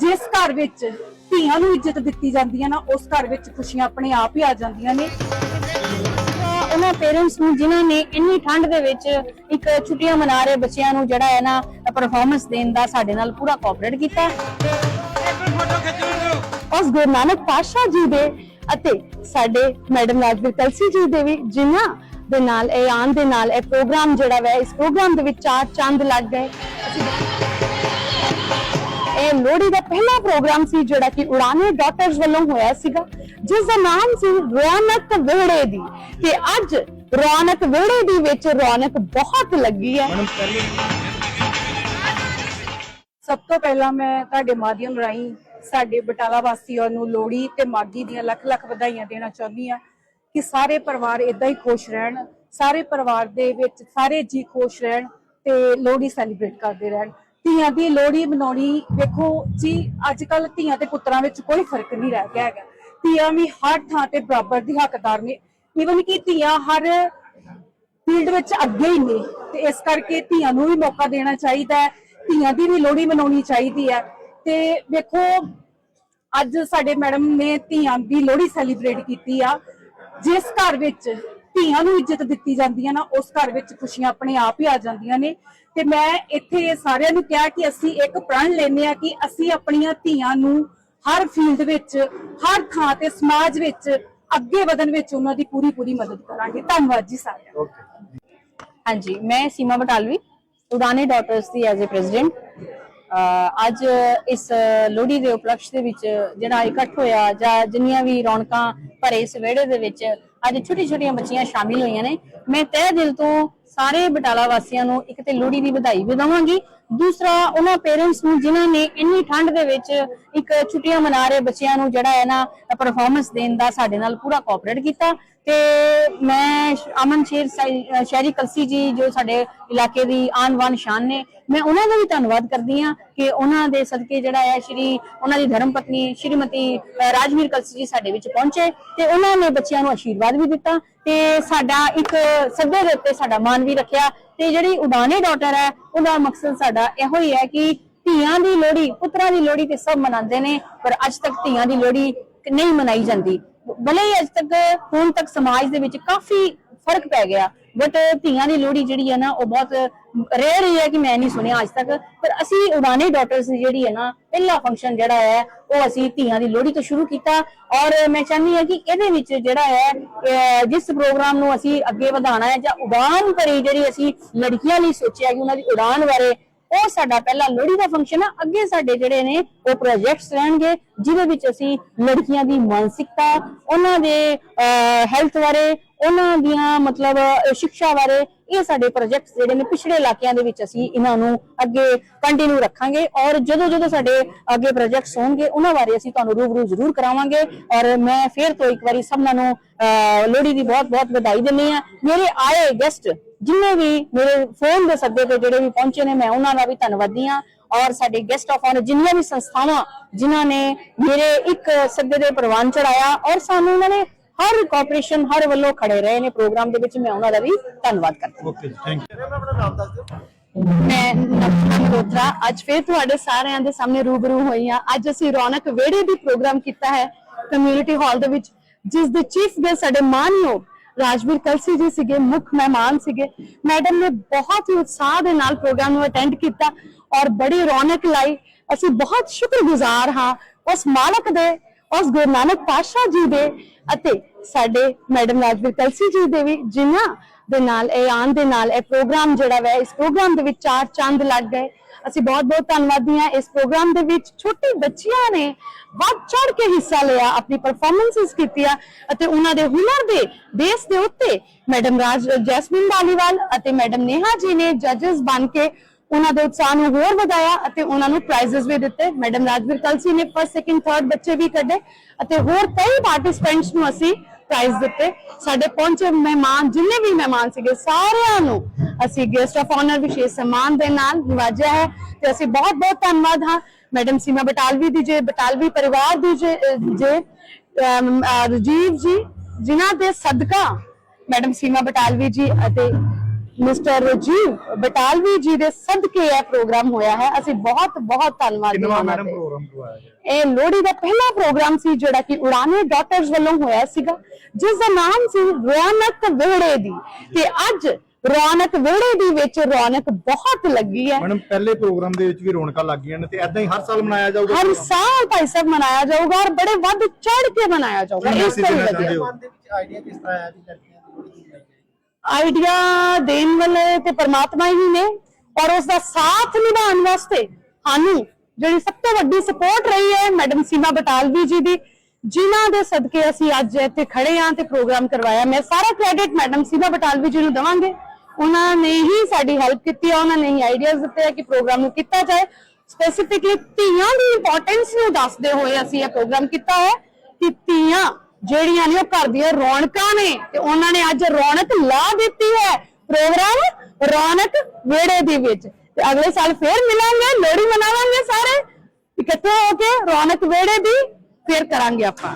ਜਿਸ ਘਰ ਵਿੱਚ ਧੀਆਂ ਨੂੰ ਇੱਜ਼ਤ ਦਿੱਤੀ ਜਾਂਦੀ ਹੈ ਨਾ, ਉਸ ਘਰ ਵਿੱਚ ਖੁਸ਼ੀਆਂ ਆਪਣੇ ਆਪ ਹੀ ਆ ਜਾਂਦੀਆਂ ਨੇ। ਉਹਨਾਂ ਪੇਰੈਂਟਸ ਨੂੰ ਜਿਨ੍ਹਾਂ ਨੇ ਇੰਨੀ ਠੰਡ ਦੇ ਵਿੱਚ ਇੱਕ ਛੁੱਟੀਆਂ ਮਨਾ ਰਹੇ ਬੱਚਿਆਂ ਨੂੰ ਜਿਹੜਾ ਹੈ ਨਾ ਪਰਫਾਰਮੈਂਸ ਦੇਣ ਦਾ ਸਾਡੇ ਨਾਲ ਪੂਰਾ ਕੋਆਪਰੇਟ ਕੀਤਾ। ਉਸ ਗੁਰੂ ਨਾਨਕ ਪਾਤਸ਼ਾਹ ਜੀ ਦੇ ਅਤੇ ਸਾਡੇ ਮੈਡਮ ਰਾਜਵੀਰ ਕਲਸੀ ਜੀ ਦੇ ਵੀ ਜਿਨ੍ਹਾਂ ਦੇ ਨਾਲ, ਇਹ ਆਉਣ ਦੇ ਨਾਲ ਇਹ ਪ੍ਰੋਗਰਾਮ ਜਿਹੜਾ ਵਾ, ਇਸ ਪ੍ਰੋਗਰਾਮ ਦੇ ਵਿੱਚ ਚਾਰ ਚੰਦ ਲੱਗ ਗਏ। ਇਹ ਲੋਹੜੀ ਦਾ ਪਹਿਲਾ ਪ੍ਰੋਗਰਾਮ ਸੀ ਜਿਹੜਾ ਕਿ ਉਡਾਨੇ ਡਾਟਰਸ ਵੱਲੋਂ ਹੋਇਆ ਸੀਗਾ ਜਿਸ ਦਾ ਨਾਮ ਸੀ ਰੌਣਕ ਵਿਹੜੇ ਦੀ। ਤੇ ਅੱਜ ਰੌਣਕ ਵਿਹੜੇ ਦੀ ਵਿੱਚ ਰੌਣਕ ਬਹੁਤ ਲੱਗੀ ਹੈ। ਸਭ ਤੋਂ ਪਹਿਲਾਂ ਮੈਂ ਤੁਹਾਡੇ ਮਾਧਿਅਮ ਰਾਹੀਂ ਸਾਡੇ ਬਟਾਲਾ ਵਾਸੀਆਂ ਨੂੰ ਲੋਹੜੀ ਤੇ ਮਾਗੀ ਦੀਆਂ ਲੱਖ ਲੱਖ ਵਧਾਈਆਂ ਦੇਣਾ ਚਾਹੁੰਦੀ ਆ ਕਿ ਸਾਰੇ ਪਰਿਵਾਰ ਇਦਾਂ ਹੀ ਖੁਸ਼ ਰਹਿਣ ਸਾਰੇ ਪਰਿਵਾਰ ਦੇ ਵਿੱਚ ਸਾਰੇ ਜੀ ਖੁਸ਼ ਰਹਿਣ ਤੇ ਲੋਹੜੀ ਸੈਲੀਬ੍ਰੇਟ ਕਰਦੇ ਰਹਿਣ। ਧੀਆਂ ਦੀ ਲੋਹੜੀ ਮਨਾਉਣੀ, ਵੇਖੋ ਜੀ ਅੱਜ ਕੱਲ ਧੀਆਂ ਤੇ ਪੁੱਤਰਾਂ ਵਿੱਚ ਕੋਈ ਫ਼ਰਕ ਨਹੀਂ ਰਹਿ ਗਿਆ ਹੈਗਾ। ਧੀਆਂ ਵੀ ਹਰ ਥਾਂ ਤੇ ਬਰਾਬਰ ਦੀ ਹੱਕਦਾਰ ਨੇ। ਈਵਨ ਕਿ ਧੀਆਂ ਹਰ ਫੀਲਡ ਵਿੱਚ ਅੱਗੇ ਹੀ ਨੇ। ਤੇ ਇਸ ਕਰਕੇ ਧੀਆਂ ਨੂੰ ਵੀ ਮੌਕਾ ਦੇਣਾ ਚਾਹੀਦਾ ਹੈ, ਧੀਆਂ ਦੀ ਵੀ ਲੋਹੜੀ ਮਨਾਉਣੀ ਚਾਹੀਦੀ ਹੈ। ਤੇ ਵੇਖੋ, ਅੱਜ ਸਾਡੇ ਮੈਡਮ ਨੇ ਧੀਆਂ ਦੀ ਲੋਹੜੀ ਸੈਲੀਬ੍ਰੇਟ ਕੀਤੀ ਆ। ਜਿਸ ਘਰ ਵਿੱਚ ਧੀਆਂ ਨੂੰ ਇੱਜ਼ਤ ਦਿੱਤੀ ਜਾਂਦੀ ਹੈ ਨਾ ਉਸ ਘਰ ਵਿੱਚ ਖੁਸ਼ੀਆਂ ਆਪਣੇ ਆਪ ਹੀ ਆ ਜਾਂਦੀਆਂ ਨੇ। ਤੇ ਮੈਂ ਇੱਥੇ ਸਾਰਿਆਂ ਨੂੰ ਕਿਹਾ ਕਿ ਅਸੀਂ ਇੱਕ ਪ੍ਰਣ ਲੈਨੇ ਆ ਕਿ ਅਸੀਂ ਆਪਣੀਆਂ ਧੀਆਂ ਨੂੰ ਹਰ ਫੀਲਡ ਵਿੱਚ ਹਰ ਥਾਂ ਤੇ ਸਮਾਜ ਵਿੱਚ ਅੱਗੇ ਵਧਣ ਵਿੱਚ ਉਹਨਾਂ ਦੀ ਪੂਰੀ ਪੂਰੀ ਮਦਦ ਕਰਾਂਗੇ। ਧੰਨਵਾਦ ਜੀ ਸਾਰਿਆਂ ਦਾ। ਹਾਂਜੀ ਮੈਂ ਸੀਮਾ ਬਟਾਲਵੀ ਉਡਾਨੇ ਡਾਟਰਸ ਦੀ ਐਜ਼ ਅ ਪ੍ਰੈਜ਼ੀਡੈਂਟ ਅੱਜ ਇਸ ਲੋਹੜੀ ਦੇ ਉਪਲਕਸ਼ ਦੇ ਵਿੱਚ ਜਿਹੜਾ ਇਕੱਠ ਹੋਇਆ ਜਾਂ ਜਿੰਨੀਆਂ ਵੀ ਰੌਣਕਾਂ ਭਰੇ ਇਸ ਵਿਹੜੇ ਦੇ ਵਿੱਚ ਅੱਜ ਛੋਟੀ ਛੋਟੀਆਂ ਬੱਚੀਆਂ ਸ਼ਾਮਿਲ ਹੋਈਆਂ ਨੇ। ਮੈਂ ਤਹਿ ਦਿਲ ਤੋਂ ਸਾਰੇ ਬਟਾਲਾ ਵਾਸੀਆਂ ਨੂੰ ਇੱਕ ਤੇ ਲੋਹੜੀ ਦੀ ਵਧਾਈ ਵੀ ਦੂਸਰਾ, ਉਹਨਾਂ ਪੇਰੈਂਟਸ ਨੂੰ ਜਿਨ੍ਹਾਂ ਨੇ ਇੰਨੀ ਠੰਡ ਦੇ ਵਿੱਚ ਇੱਕ ਛੁੱਟੀਆਂ ਮਨਾ ਰਹੇ ਬੱਚਿਆਂ ਨੂੰ ਜਿਹੜਾ ਹੈ ਨਾ ਪਰਫਾਰਮੈਂਸ ਦੇਣ ਦਾ ਸਾਡੇ ਨਾਲ ਪੂਰਾ ਕੋਆਪਰੇਟ ਕੀਤਾ। ਤੇ ਮੈਂ ਅਮਨ ਸ਼ੇਰ ਸ਼ਹਿਰੀ ਕਲਸੀ ਜੀ ਜੋ ਸਾਡੇ ਇਲਾਕੇ ਦੀ ਆਨ ਬਾਨ ਸ਼ਾਨ ਨੇ, ਮੈਂ ਉਹਨਾਂ ਦਾ ਵੀ ਧੰਨਵਾਦ ਕਰਦੀ ਹਾਂ ਕਿ ਉਹਨਾਂ ਦੇ ਸਦਕੇ ਜਿਹੜਾ ਹੈ ਸ਼੍ਰੀ, ਉਹਨਾਂ ਦੀ ਧਰਮ ਪਤਨੀ ਸ਼੍ਰੀਮਤੀ ਰਾਜਵੀਰ ਕਲਸੀ ਜੀ ਸਾਡੇ ਵਿੱਚ ਪਹੁੰਚੇ ਤੇ ਉਹਨਾਂ ਨੇ ਬੱਚਿਆਂ ਨੂੰ ਆਸ਼ੀਰਵਾਦ ਵੀ ਦਿੱਤਾ। ਤੇ ਸਾਡਾ ਇੱਕ ਸੱਦੇ ਦੇ ਉੱਤੇ ਸਾਡਾ ਮਾਨ ਵੀ ਰੱਖਿਆ ਤੇ ਜਿਹੜੀ ਉਡਾਨੇ ਡਾਟਰ ਹੈ, ਉਹਦਾ ਮਕਸਦ ਸਾਡਾ ਇਹੋ ਹੀ ਹੈ ਕਿ ਧੀਆਂ ਦੀ ਲੋਹੜੀ, ਪੁੱਤਰਾਂ ਦੀ ਲੋਹੜੀ ਤੇ ਸਭ ਮਨਾਉਂਦੇ ਨੇ, ਪਰ ਅੱਜ ਤੱਕ ਧੀਆਂ ਦੀ ਲੋਹੜੀ ਨਹੀਂ ਮਨਾਈ ਜਾਂਦੀ। ਭਲੇ ਹੀ ਅੱਜ ਤੱਕ ਹੁਣ ਤੱਕ ਸਮਾਜ ਦੇ ਵਿੱਚ ਕਾਫੀ ਫ਼ਰਕ ਪੈ ਗਿਆ। ਬਟ uh, ਧੀਆਂ ਦੀ ਲੋਹੜੀ ਜਿਹੜੀ ਹੈ ਨਾ, ਉਹ ਬਹੁਤ ਰੇਅਰ ਹੀ ਹੈ ਕਿ ਮੈਂ ਨਹੀਂ ਸੁਣਿਆ ਅੱਜ ਤੱਕ। ਪਰ ਅਸੀਂ ਉਡਾਨੇ ਡਾਟਰਸ ਜਿਹੜੀ ਹੈ ਨਾ, ਪਹਿਲਾ ਫੰਕਸ਼ਨ ਜਿਹੜਾ ਹੈ, ਉਹ ਅਸੀਂ ਧੀਆਂ ਦੀ ਲੋਹੜੀ ਤੋਂ ਸ਼ੁਰੂ ਕੀਤਾ। ਔਰ ਮੈਂ ਚਾਹੁੰਦੀ ਹਾਂ ਕਿ ਇਹਦੇ ਵਿੱਚ ਜਿਹੜਾ ਹੈ ਜਿਸ ਪ੍ਰੋਗਰਾਮ ਨੂੰ ਅਸੀਂ ਅੱਗੇ ਵਧਾਉਣਾ ਹੈ ਜਾਂ ਉਡਾਨ ਭਰੀ ਜਿਹੜੀ ਅਸੀਂ ਲੜਕੀਆਂ ਲਈ ਸੋਚਿਆ ਕਿ ਉਹਨਾਂ ਦੀ ਉਡਾਨ ਬਾਰੇ, ਉਹ ਸਾਡਾ ਪਹਿਲਾ ਲੋਹੜੀ ਦਾ ਫੰਕਸ਼ਨ ਆ। ਅੱਗੇ ਸਾਡੇ ਜਿਹੜੇ ਨੇ, ਉਹ ਪ੍ਰੋਜੈਕਟਸ ਰਹਿਣਗੇ, ਜਿਹਦੇ ਵਿੱਚ ਅਸੀਂ ਲੜਕੀਆਂ ਦੀ ਮਾਨਸਿਕਤਾ, ਉਹਨਾਂ ਦੇ ਹੈਲਥ ਬਾਰੇ ਉਹਨਾਂ ਦੀਆਂ ਮਤਲਬ ਅਹ, ਸਿੱਖਿਆ ਬਾਰੇ ਇਹ ਸਾਡੇ ਪ੍ਰੋਜੈਕਟਸ ਜਿਹੜੇ ਨੇ ਪਿਛੜੇ ਇਲਾਕਿਆਂ ਦੇ ਵਿੱਚ ਅਸੀਂ ਇਹਨਾਂ ਨੂੰ ਅੱਗੇ ਕੰਟੀਨਿਊ ਰੱਖਾਂਗੇ ਔਰ ਜਦੋਂ ਜਦੋਂ ਸਾਡੇ ਅੱਗੇ ਪ੍ਰੋਜੈਕਟਸ ਹੋਣਗੇ ਉਹਨਾਂ ਬਾਰੇ ਅਸੀਂ ਤੁਹਾਨੂੰ ਰੂਬਰੂ ਜ਼ਰੂਰ ਕਰਾਵਾਂਗੇ ਔਰ ਮੈਂ ਫੇਰ ਤੋਂ ਇੱਕ ਵਾਰੀ ਸਭਨਾਂ ਨੂੰ ਲੋਹੜੀ ਦੀ ਬਹੁਤ ਬਹੁਤ ਵਧਾਈ ਦਿੰਦੀ ਆ ਮੇਰੇ ਆਏ ਗੈਸਟ ਜਿੰਨੇ ਵੀ ਮੇਰੇ ਫੋਨ ਦੇ ਸੱਦੇ ਤੇ ਜਿਹੜੇ ਵੀ ਪਹੁੰਚੇ ਨੇ ਮੈਂ ਉਹਨਾਂ ਦਾ ਵੀ ਧੰਨਵਾਦੀ ਹਾਂ ਔਰ ਸਾਡੇ ਗੈਸਟ ਆਫ ਆਨਰ ਜਿੰਨੀਆਂ ਵੀ ਸੰਸਥਾਵਾਂ ਜਿਨ੍ਹਾਂ ਨੇ ਮੇਰੇ ਇੱਕ ਸੱਦੇ ਦੇ ਪ੍ਰਵਾਨ ਚੜਾਇਆ ਔਰ ਸਾਨੂੰ ਉਹਨਾਂ ਨੇ ਹਰ ਕੋਆਪਰੇਸ਼ਨ ਹਰ ਵੱਲੋਂ ਖੜੇ ਰਹੇ ਨੇ। ਪ੍ਰੋਗਰਾਮ ਦੇ ਵਿੱਚ ਮੈਂ ਉਹਨਾਂ ਦਾ ਵੀ ਧੰਨਵਾਦ ਕਰਦੀ ਹਾਂ। ਓਕੇ ਥੈਂਕ ਯੂ ਮੈਂ ਨਵਨਾ ਮਲਹੋਤਰਾ ਅੱਜ ਫਿਰ ਤੁਹਾਡੇ ਸਾਰਿਆਂ ਦੇ ਸਾਹਮਣੇ ਰੂਬਰੂ ਹੋਈ ਹਾਂ। ਅੱਜ ਅਸੀਂ ਰੌਣਕ ਵਿਹੜੇ ਦੀ ਪ੍ਰੋਗਰਾਮ ਕੀਤਾ ਹੈ ਕਮਿਊਨਿਟੀ ਹਾਲ ਦੇ ਵਿੱਚ ਜਿਸ ਦੇ ਚੀਫ ਗੈਸਟ ਸਾਡੇ ਮਾਨਯੋਗ ਰਾਜਵੀਰ ਕਲਸੀ ਜੀ ਸੀਗੇ ਮੁੱਖ ਮਹਿਮਾਨ ਸੀਗੇ। ਮੈਡਮ ਨੇ ਬਹੁਤ ਹੀ ਉਤਸ਼ਾਹ ਦੇ ਨਾਲ ਪ੍ਰੋਗਰਾਮ ਨੂੰ ਅਟੈਂਡ ਕੀਤਾ ਔਰ ਬੜੀ ਰੌਣਕ ਲਾਈ। ਅਸੀਂ ਬਹੁਤ ਸ਼ੁਕਰਗੁਜ਼ਾਰ ਹਾਂ ਉਸ ਮਾਲਕ ਦੇ ਉਸ ਗੁਰੂ ਨਾਨਕ ਪਾਤਸ਼ਾਹ ਜੀ ਦੇ ਅਤੇ ਸਾਡੇ ਮੈਡਮ ਰਾਜਵੀਰ ਕਲਸੀ ਜੀ ਦੇ ਵੀ, ਜਿਨ੍ਹਾਂ ਦੇ ਨਾਲ, ਇਹ ਆਉਣ ਦੇ ਨਾਲ ਇਹ ਪ੍ਰੋਗਰਾਮ ਜਿਹੜਾ ਵਾ, ਇਸ ਪ੍ਰੋਗਰਾਮ ਦੇ ਵਿੱਚ ਚਾਰ ਚੰਦ ਲੱਗ ਗਏ। ਅਸੀਂ ਬਹੁਤ ਬਹੁਤ ਧੰਨਵਾਦੀ ਹਾਂ। ਇਸ ਪ੍ਰੋਗਰਾਮ ਦੇ ਵਿੱਚ ਛੋਟੀ ਬੱਚੀਆਂ ਨੇ ਵੱਧ ਚੜ ਕੇ ਹਿੱਸਾ ਲਿਆ, ਆਪਣੀ ਪਰਫਾਰਮੈਂਸਸ ਕੀਤੀਆਂ ਅਤੇ ਉਹਨਾਂ ਦੇ ਹੁਨਰ ਦੇ ਬੇਸ ਦੇ ਉੱਤੇ ਮੈਡਮ ਰਾਜ, ਜੈਸਮਿਨ ਧਾਲੀਵਾਲ ਅਤੇ ਮੈਡਮ ਨੇਹਾ ਜੀ ਨੇ ਜੱਜਸ ਬਣ ਕੇ ਉਹਨਾਂ ਦੇ ਉਤਸ਼ਾਹ ਨੂੰ ਹੋਰ ਵਧਾਇਆ ਅਤੇ ਉਹਨਾਂ ਨੂੰ ਪ੍ਰਾਈਜ਼ਸ ਵੀ ਦਿੱਤੇ। ਮੈਡਮ ਰਾਜਵੀਰ ਕਲਸੀ ਨੇ ਫਸਟ ਸੈਕਿੰਡ ਥਰਡ ਬੱਚੇ ਵੀ ਕੱਢੇ ਅਤੇ ਹੋਰ ਕਈ ਪਾਰਟਿਸਪੈਂਟਸ ਨੂੰ ਅਸੀਂ ਪ੍ਰਾਈਜ਼ ਦਿੱਤੇ। ਸਾਡੇ ਪਹੁੰਚੇ ਮਹਿਮਾਨ ਜਿੰਨੇ ਵੀ ਮਹਿਮਾਨ ਸੀਗੇ ਸਾਰਿਆਂ ਨੂੰ ਅਸੀਂ ਗੈਸਟ ਆਫ ਆਨਰ ਵਿਸ਼ੇਸ਼ ਸਨਮਾਨ ਦੇ ਨਾਲ ਨਿਵਾਜਿਆ ਹੈ ਤੇ ਅਸੀਂ ਬਹੁਤ ਬਹੁਤ ਧੰਨਵਾਦ ਹਾਂ। ਮੈਡਮ ਸੀਮਾ ਬਟਾਲਵੀ ਦੀ ਜੇ ਬਟਾਲਵੀ ਪਰਿਵਾਰ ਦੀ ਜੇ ਜੇ ਅਮ, ਰਾਜੀਵ ਜੀ ਜਿਨ੍ਹਾਂ ਦੇ ਸਦਕਾ ਮੈਡਮ ਸੀਮਾ ਬਟਾਲਵੀ ਜੀ ਅਤੇ ਮਿਸਟਰ ਰਜੀਵ ਬਟਾਲਵੀ ਜੀ ਦੇ ਸਦਕੇ ਇਹ ਪ੍ਰੋਗਰਾਮ ਹੋਇਆ ਹੈ। ਅਸੀਂ ਬਹੁਤ ਬਹੁਤ ਧੰਨਵਾਦ ਉਹਨਾਂ ਮੈਡਮ ਪ੍ਰੋਗਰਾਮ ਕਰਵਾਇਆ ਗਿਆ? ਇਹ ਲੋਹੜੀ ਦਾ ਪਹਿਲਾ ਪ੍ਰੋਗਰਾਮ ਸੀ ਜਿਹੜਾ ਕਿ ਉਡਾਨੇ ਡਾਟਰਸ ਵੱਲੋਂ ਹੋਇਆ ਸੀਗਾ। ਜਿਸ ਦਾ ਨਾਮ ਸੀ ਰੌਣਕ ਵਿਹੜੇ ਦੀ। ਤੇ ਅੱਜ ਰੌਣਕ ਵਿਹੜੇ ਦੀ ਵਿੱਚ ਰੌਣਕ ਬਹੁਤ ਲੱਗੀ ਹੈ। ਮੈਡਮ ਪਹਿਲੇ ਪ੍ਰੋਗਰਾਮ ਦੇ ਵਿੱਚ ਵੀ ਰੌਣਕਾਂ ਲੱਗ ਗਈਆਂ ਨੇ ਤੇ ਐਦਾਂ ਹੀ ਹਰ ਸਾਲ ਮਨਾਇਆ ਜਾਊਗਾ ਹਰ ਸਾਲ ਭਾਈ ਸਾਹਿਬ ਮਨਾਇਆ ਜਾਊਗਾ ਔਰ ਬੜੇ ਵੱਧ ਚੜ ਕੇ ਮਨਾਇਆ ਜਾਊਗਾ। ਇਸ message ਤੋਂ ਦੇਣਾ ਵਧੀਆ ਚਾਹੁੰਦੇ ਹੋ? ਮਨ ਦੇ ਵਿੱਚ ਆਈਡੀਆ ਕਿਸ ਤਰ੍ਹਾਂ ਆਇਆ ਵੀ ਲੜਕੀਆਂ ਦੀ ਆਈਡੀਆ ਦੇਣ ਵਾਲੇ ਤੇ ਪਰਮਾਤਮਾ ਹੀ ਨੇ ਔਰ ਉਸ ਦਾ ਸਾਥ ਨਿਭਾਉਣ ਵਾਸਤੇ ਸਾਨੂੰ ਜਿਹੜੀ ਸਭ ਤੋਂ ਵੱਡੀ ਸਪੋਰਟ ਰਹੀ ਹੈ ਮੈਡਮ ਸੀਮਾ ਬਟਾਲਵੀ ਜੀ ਦੀ, ਜਿਨ੍ਹਾਂ ਦੇ ਸਦਕੇ ਅਸੀਂ ਅੱਜ ਇੱਥੇ ਖੜੇ ਹਾਂ ਤੇ ਪ੍ਰੋਗਰਾਮ ਕਰਵਾਇਆ। ਮੈਂ ਸਾਰਾ ਕ੍ਰੈਡਿਟ ਮੈਡਮ ਸੀਮਾ ਬਟਾਲਵੀ ਜੀ ਨੂੰ ਦਵਾਂਗੇ। ਉਹਨਾਂ ਨੇ ਹੀ ਸਾਡੀ ਹੈਲਪ ਕੀਤੀ ਹੈ, ਉਹਨਾਂ ਨੇ ਹੀ ਆਈਡੀਆਜ਼ ਦਿੱਤੇ ਹੈ ਕਿ ਪ੍ਰੋਗਰਾਮ ਨੂੰ ਕੀਤਾ ਜਾਏ। ਸਪੈਸੀਫਿਕਲੀ ਧੀਆਂ ਦੀ ਇੰਪੋਰਟੈਂਸ ਨੂੰ ਦੱਸਦੇ ਹੋਏ ਅਸੀਂ ਇਹ ਪ੍ਰੋਗਰਾਮ ਕੀਤਾ ਹੈ ਕਿ ਧੀਆਂ ਜਿਹੜੀਆਂ ਨੇ ਉਹ ਘਰ ਦੀਆਂ ਰੌਣਕਾਂ ਨੇ ਤੇ ਉਹਨਾਂ ਨੇ ਅੱਜ ਰੌਣਕ ਲਾ ਦਿੱਤੀ ਹੈ ਪ੍ਰੋਗਰਾਮ ਰੌਣਕ ਵਿਹੜੇ ਦੇ ਵਿੱਚ। ਤੇ ਅਗਲੇ ਸਾਲ ਫੇਰ ਮਿਲਾਂਗੇ, ਲੋਹੜੀ ਮਨਾਵਾਂਗੇ ਸਾਰੇ। ਇਕੱਠੇ ਹੋ ਕੇ ਰੌਣਕ ਵਿਹੜੇ ਦੀ ਫੇਰ ਕਰਾਂਗੇ ਆਪਾਂ।